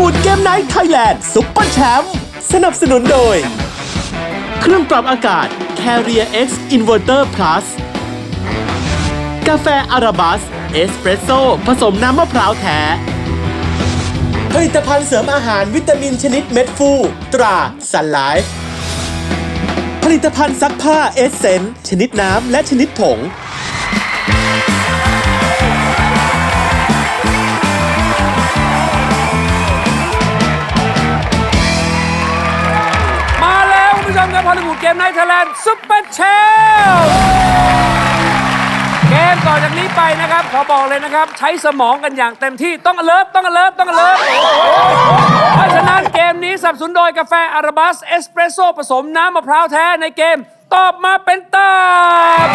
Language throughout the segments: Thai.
วูดเกมไนท์ไทยแลนด์ซุปเปอร์แชมป์สนับสนุนโดย เครื่องปรับอากาศ Carrier X Inverter Plus กาแฟอาราบัส เอสเปรสโซ่ผสมน้ำมะพร้าวแท้ ผลิตภัณฑ์เสริมอาหารวิตามินชนิดเม็ดฟู ตราสันไลฟ์ผลิตภัณฑ์ซักผ้าเอสเซนชนิดน้ำและชนิดผง ลลีวูดเกมไนท์ไทยแลนด์ซุปเปอร์แชมป์เกมต่อจากนี้ไปนะครับ ขอบอกเลยนะครับ ใช้สมองกันอย่างเต็มที่ต้อง alert ต้อง alert ต้อง alert เพราะฉะนั้นเกมนี้สนับสนุนโดยกาแฟอาราบัสเอสเปรสโซ่ผสมน้ำมะพร้าวแท้ในเกม ตอบมาเป็นตอบ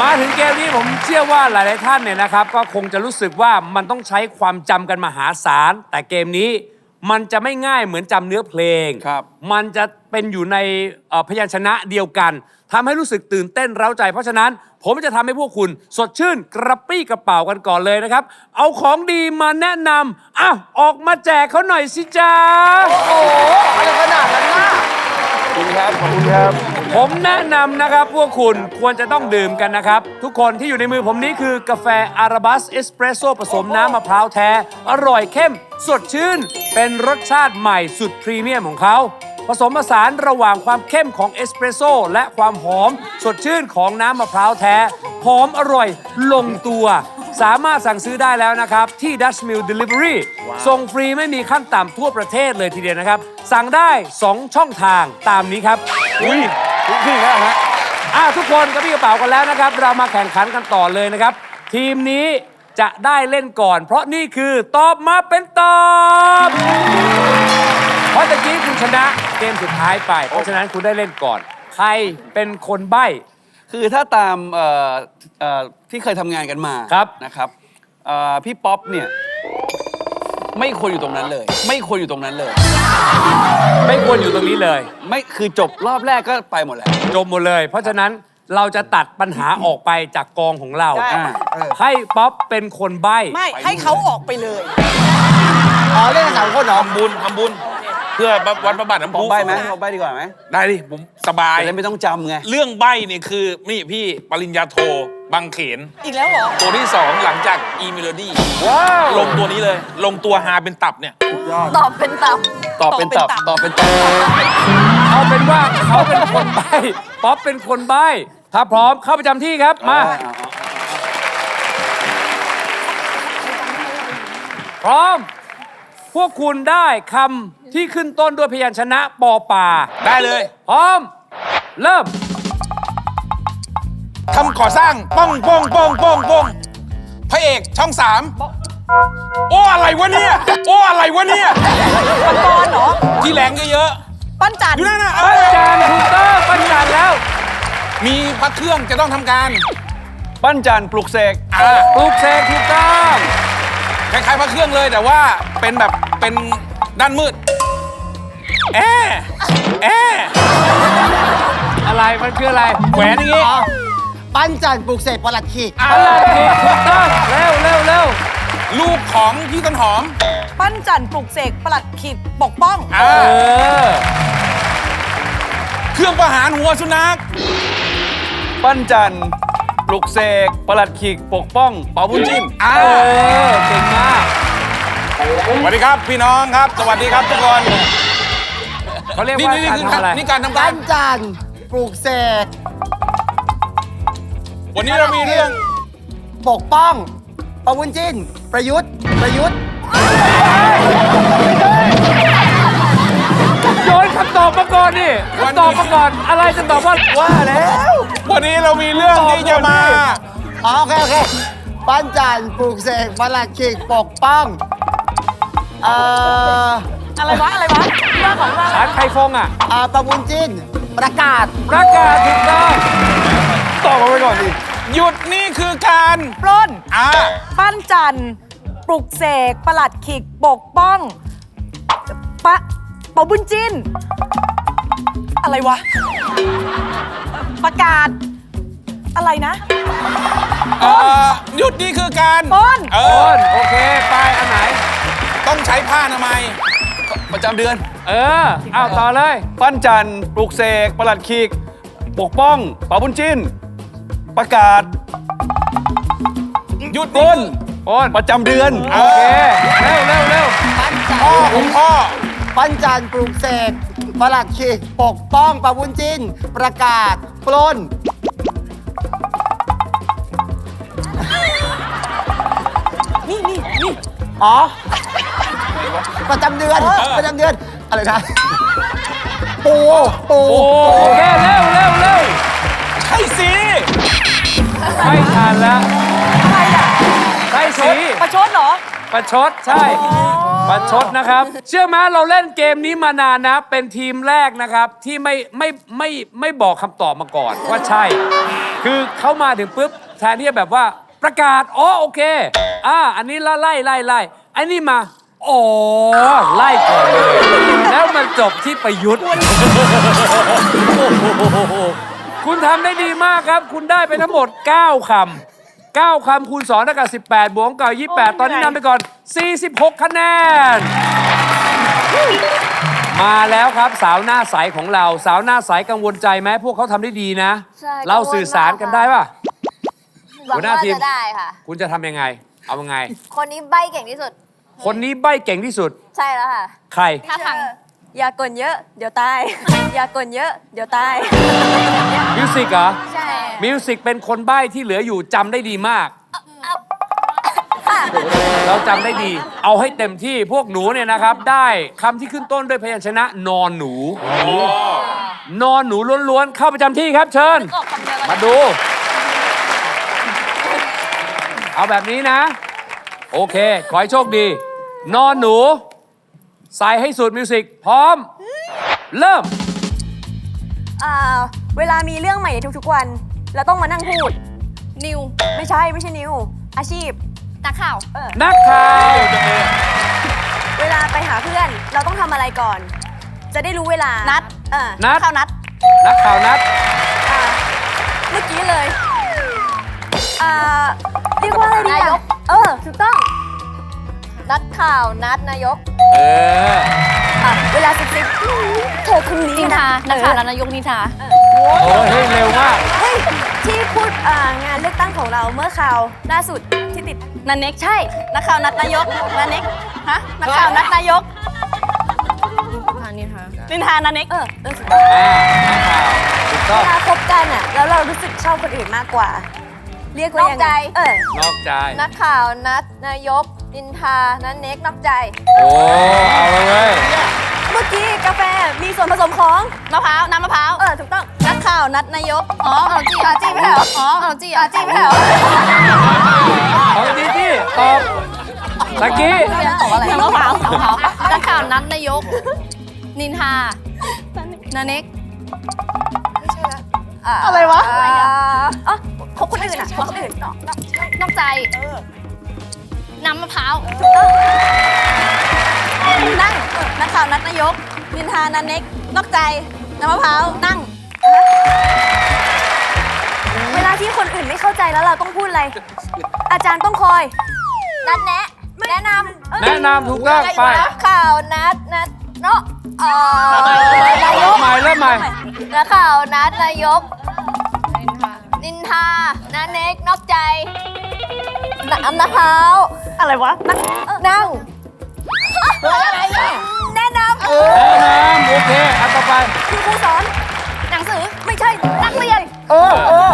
มาถึงเกมนี้ผมเชื่อว่าหลาย ๆ ท่านเนี่ยนะครับ ก็คงจะรู้สึกว่ามันต้องใช้ความจำกันมหาศาลแต่เกมนี้ มันจะไม่ง่ายเหมือนจำเนื้อเพลง ครับ มันจะเป็นอยู่ในเอ่อพยัญชนะเดียวกันทำให้รู้สึกตื่นเต้นเร้าใจ เพราะฉะนั้นผมจะทำให้พวกคุณสดชื่นกระปรี้กระเป๋ากันก่อนเลยนะครับ เอาของดีมาแนะนำอ้าวออกมาแจกเขาหน่อยสิจ้าขอบ คุณครับขอบคุณครับ ผมแนะนำนะครับ พวกคุณควรจะต้องดื่มกันนะครับ ทุกคนที่อยู่ในมือผมนี้คือกาแฟอาราบัสเอสเปรสโซ่ผสมน้ำมะพร้าวแท้ อร่อยเข้ม สดชื่น เป็นรสชาติใหม่สุดพรีเมียมของเขา ผสมผสานระหว่างความเข้มของเอสเปรสโซ่และความหอม สดชื่นของน้ำมะพร้าวแท้ หอมอร่อยลงตัว สามารถสั่งซื้อได้แล้วนะครับ ที่ Dutch Mill Delivery ส่งฟรีไม่มีขั้นต่ำทั่วประเทศเลยทีเดียวนะครับ สั่งได้ 2 ช่องทางตามนี้ครับ อุ้ยขึ้นแล้วฮะอะทุกคนกระพี่กระเป๋ากันแล้วนะครับ เรามาแข่งขันกันต่อเลยนะครับ ทีมนี้จะได้เล่นก่อน เพราะนี่คือตอบมาเป็นตอบ เพราะตะกี้คุณชนะเกมสุดท้ายไป เพราะฉะนั้นคุณได้เล่นก่อน ใครเป็นคนใบ้ คือถ้าตามเอ่อเอ่อที่เคยทำงานกันมาครับ นะครับเอ่อพี่ป๊อปเนี่ยไม่ควรอยู่ตรงนั้นเลย ไม่ควรอยู่ตรงนั้นเลย ไม่ควรอยู่ตรงนี้เลย ไม่คือจบรอบแรกก็ไปหมดแล้ว จมหมดเลย เพราะฉะนั้นเราจะตัดปัญหาออกไปจากกองของเราได้อ่าให้ป๊อปเป็นคนใบ้ไม่ให้เขาออกไปเลย อ๋อเล่นกันสามคนเหรอทำบุญทำบุญ เพื่อวัดพระบาทน้ำป๊อปพุใบไหมป๊อปใบดีกว่าไหมได้ดิผมสบาย จะได้ไม่ต้องจำไง เรื่องใบเนี่ยคือ นี่พี่ปริญญาโทบางเขน อีกแล้วเหรอ ตัวที่ 2 หลังจากอีเมโลดี้ว้าวลงตัวนี้เลย ลงตัวฮาเป็นตับเนี่ย ตอบเป็นตับ ตอบเป็นตับตอบเป็นตับเอาเป็นว่าเขาเป็นคนใบ้ป๊อปเป็นคนใบ้ถ้าพร้อมเข้าประจำที่ครับมา พร้อม พวกคุณได้คำที่ขึ้นต้นด้วยพยัญชนะปอป่าได้เลย พร้อม เริ่มทำก่อสร้างป้องป้องป้องป้องป้องพระเอกช่องสามโอ้อะไรวะเนี่ยโอ้อะไรวะเนี่ยปังกรเหรอที่แหลงเยอะปั้นจันๆอยู่นั่นน่ะเอปั้นอจานถูกต้องปั้นจานแล้วมีพระเครื่องจะต้องทำการ ปั้นจันทร์ปลุกเสกอ่าปลูกเสกถูกต้อง คล้ายๆพระเครื่องเลยแต่ว่าเป็นแบบเป็นด้านมืดแอแออะไรมันคืออะไรแหวนอย่างงี้อ๋อปั้นจันทร์ปลูกเสกประหลัดขีดอะไรผิดถูกต้องเร็วเร็วเร็วลูกของพี่ต้นหอม ปั้นจันปลุกเสกประหลัดขีดปกป้องอ่าเออ เครื่องประหารหัวสุนัข ปั้นจันทร์ ปลุกเสกประหลัดขีกปกป้องเป่าบุญจิ้นอ่าเออเก่งมากสวัสดีครับพี่น้องครับ สวัสดีครับทุกคนเขาเรียกนี่ว่านี่การคือทำอะไร นี่การทำกาปั้รนจันทร์ปลูกเสกวันนี้เรามีเรื่องปกป้องประวุ้นจิ้น ประยุทธ์ ประยุทธ์ โยนคำตอบมาก่อนดิคำตอบมาก่อนอะไรจะตอบว่าว่าแล้ว วันนี้เรามีเรื่องที่จะมา อ๋อโอเคโอเคปั้นจันทร์ปลูกเสกประหลัดขีดปกป้อง เอ่ออะไรวะ อะไรวะว่าของว่าสารไข่ฟงอะอ่าประวุ้นจิ้น ประกาศ ประกาศถูกต้องตอบมาไปก่อนดิหยุดนี่คือการปล้น อ่าปั้นจันปลุกเสกประหลัดขีดปกป้องปะปะบุญจิน อะไรวะ ประกาศ อะไรนะ เอ่อหยุดนี่คือการปล้น เอโออนโอเค ไป อันไหน ต้องช้ผ้าอนามัยประจำเดือน เออเอาต่อเลย ปั้นจันทร์ปลูกเสกประหลัดขีก ปกป้องเป่าบุญจิ้น ประกาศหยุดก้นโอนประจำเดือน โอเค เร็วเร็วเร็วปั้นจันพ่อคุณพ่อ ปั้นจันปลูกเสกประหลัดขีกปกป้องปะบุญจิน ประกาศ ปล้น นี่นี่นี่อ๋อ ประจำเดือน ประจำเดือน อะไรนะ ปู ปู โอเคเร็วเร็วเร็วใช่สิไม่ทันแล้วใช่สีประชดเหรอประชดใช่ ประชดนะครับ เชื่อไหมเราเล่นเกมนี้มานานนะ เป็นทีมแรกนะครับที่ไม่ไม่ไม่ไม่บอกคำตอบมาก่อนว่าใช่ คือเขามาถึงปุ๊บแทนที่จะแบบว่าประกาศอ๋อโอเคอ่าอันนี้ละไล่ไล่ไล่ไอ้นี่มาอ๋อไล่ก่อนเลย แล้วมันจบที่ประยุทธ์คุณทำได้ดีมากครับ คุณได้ไปทั้งหมด 9คำ 9คำคูณ2เท่ากับ18 บวกกับ 28 ตอนนี้นำไปก่อน 46 คะแนน มาแล้วครับสาวหน้าใสของเรา สาวหน้าใสกังวลใจไหมพวกเขาทำได้ดีนะ ใช่เราสื่อสารกันได้ป่ะ หวังหัวหน้าว่าทีม จะได้ค่ะ คุณจะทำยังไง เอายังไง คนนี้ใบเก่งที่สุด คนนี้ใบเก่งที่สุด ใช่แล้วค่ะ ใคร ถ้าทาง อย่ากดเยอะ เดี๋ยวตาย อย่ากดเยอะ เดี๋ยวตาย มิวสิกเหรอ ใช่ มิวสิกเป็นคนใบ้ที่เหลืออยู่จำได้ดีมากค่ะเราจำได้ดี เอาให้เต็มที่พวกหนูเนี่ยนะครับ ได้คำที่ขึ้นต้นด้วยพยัญชนะนอนหนู นอนหนูล้วนๆ เข้าประจำที่ครับเชิญ ออกคำเดียวกันมาดู เอาแบบนี้นะ โอเค ขอให้โชคดี นอนหนู ใส่ให้สุดมิวสิกพร้อม เริ่มอ่าเวลามีเรื่องใหม่ในทุกๆวัน เราต้องมานั่งพูด นิวไม่ใช่ไม่ใช่นิว อาชีพ นักข่าว เออ นักข่าวเวลาไปหาเพื่อน เราต้องทำอะไรก่อน จะได้รู้เวลา นันัด เออนัด ข่าวนัด นักข่าวนัด อ่าเมื่อกี้เลย อ่า เรียกว่าอะไรดีนายก อะเออ ถูกต้อง นักข่าวนัดนายกเอออะเวลาสิบสิบเธอคนนี้นินทาะนักข่าวเอนัอดนายกนินทาโอ้ยเฮ้ยเร็วมาก เฮ้ยที่พูดอ่างานเลือกตั้งของเราเมื่อคราวล่าสุดที่ติดนันเน็กใช่ นักข่าวนัดนายกนันเน็กฮะนักข่าวนัดนายกนินทานันเน็กเออเออถูกต้องอ่านักข่าวถูกต้องเวลาคบกันอะแล้วเรารู้สึกชอบคนอื่นมากกว่า เรียกว่ายังนอกใจไงเออนอกใจ นักข่าวนัดนายก นินทานันเน็กนอกใจ โอ้ เอาเลยเว้ยเมื่อกี้กาแฟมีส่วนผสมของมะพร้าวน้ำมะพร้าวเออถูกต้องนักข่าวนัดนายกอ๋อเอาจี้เอาจี้ไม่ใช่เหรออ๋อเอาจี้เอาจี้ไม่ใช่เหรอของดีที่ตอบตะกี้ตอบอะไรน้ำมะพร้าวน้ำมะพร้าวนักข่าวนัดนายก นินทานันเน็กอะไรวะอ๋อคบคนอื่นอะคบคนอื่นนอกใจ น้ำมะพร้าวนั่งเออนักข่าวนัดนายก นินทานันเน็กนอกใจ น้ำมะพร้าวนั่ง เวลาที่คนอื่นไม่เข้าใจแล้วเราต้องพูดอะไร อาจารย์ต้องคอย นัดแนะแนะนำแนะนำถูกต้องไปนักข่าวนัดนัดเนาะเอ่อนายเริ่กมใหม่เริ่มใหม่นักข่าวนัดนายกนินทานันเน็กนอกใจน้ำมะพร้าว อะไรวะ นั่งนั่งอะไรอะแนะนแนะนำโอเคอันต่อไปคุณครูสอนำหนังสือไม่ใช่นักเรียนเออเออ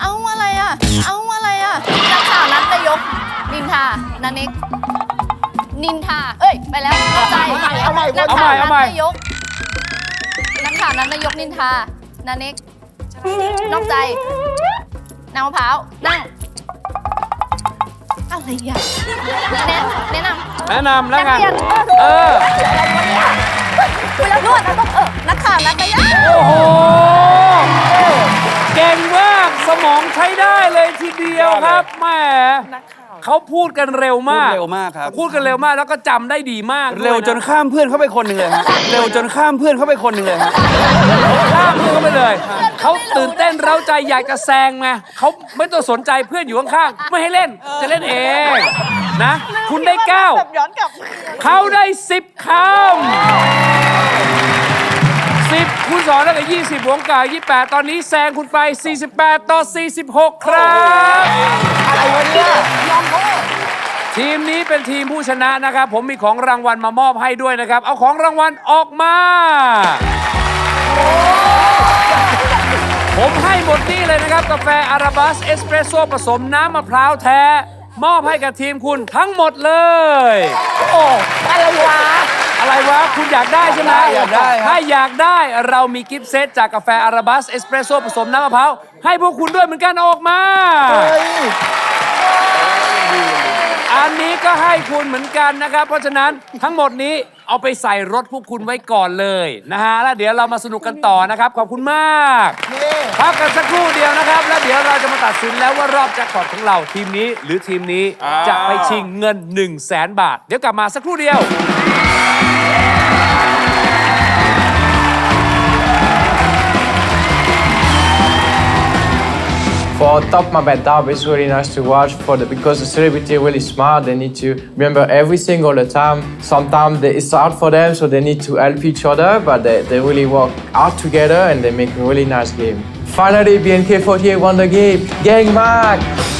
เอาอะไรอะ เอาอะไรอะนักข่าวนัดนายกนินทานันเน็กนินทา เอ้ย ไปแล้วนอกใจเอาใหม่นักเอาใหม่ข่าวเอานัดใหม่นายกนักข่าวนัดนายกนินทานันเน็กนอกใจน้ำมะพร้าวนั่ง อะไรอะแนะแนะนำแนะนำแล้วกันนักเรียนเออเวลานวดเราต้องเออนักข่าวนัดนายกโอ้โห เก่งมาก สมองใช้ได้เลยทีเดียวครับแหม่ค เขาพูดกันเร็วมาก พูดเร็วมากครับ พูดกันเร็วมากแล้วก็จำได้ดีมากด้วยะเร็วจนข้ามเพื่อนเข้าไปคนหนึ่งเลยฮะ เร็วจนข้ามเพื่อนเข้าไปคนหนึ่งเลยฮะ ข้ามเพื่อนเขาไปเลยเขาตื่นเต้นเร้าใจอยากจะแซงไงเขาไม่ต้องสนใจเพื่อนอยู่ข้างๆไม่ให้เล่นจะเล่นเองนะ คุณได้9ย้อนกลับ เขาได้10คำ 10คุณสอนแล้วกับ20บวกกับ28 ตอนนี้แซงคุณไป 48 ต่อ 46 ครับ อะไรวะเนี่ยทีมนี้เป็นทีมผู้ชนะนะครับ ผมมีของรางวัลมามอบให้ด้วยนะครับ เอาของรางวัลออกมา ผมให้หมดนี่เลยนะครับ กาแฟอาราบัสเอสเปรสโซ่ผสมน้ำมะพร้าวแท้ มอบให้กับทีมคุณทั้งหมดเลย โอ้อะไรวะ อะไรวะ คุณอยากได้ใช่ไหมอยากได้ครับ ถ้าอยากได้เรามีกิฟต์เซตจากกาแฟอาราบัส เอสเปรสโซ่ผสมน้ำมะพร้าว ให้พวกคุณด้วยเหมือนกันเอาออกมา อันนี้ก็ให้คุณเหมือนกันนะครับ เพราะฉะนั้นทั้งหมดนี้เอาไปใส่รถพวกคุณไว้ก่อนเลยนะฮะ แล้วเดี๋ยวเรามาสนุกกันต่อนะครับ ขอบคุณมากพักกันสักครู่เดียวนะครับ แล้วเดี๋ยวเราจะมาตัดสินแล้วว่ารอบแจ็คพอตของเราทีมนี้ หรือทีมนี้อ้าวจะไปชิงเงิน 1 0 0 0 0แสนบาท เดี๋ยวกลับมาสักครู่เดียว For top and top, it's really nice to watch for the because the celebrity really smart. They need to remember everything all the time. Sometimes they, it's hard for them, so they need to help each other, but they, they really work hard together and they make a really nice game. Finally, BNK48 won the game. Gang back!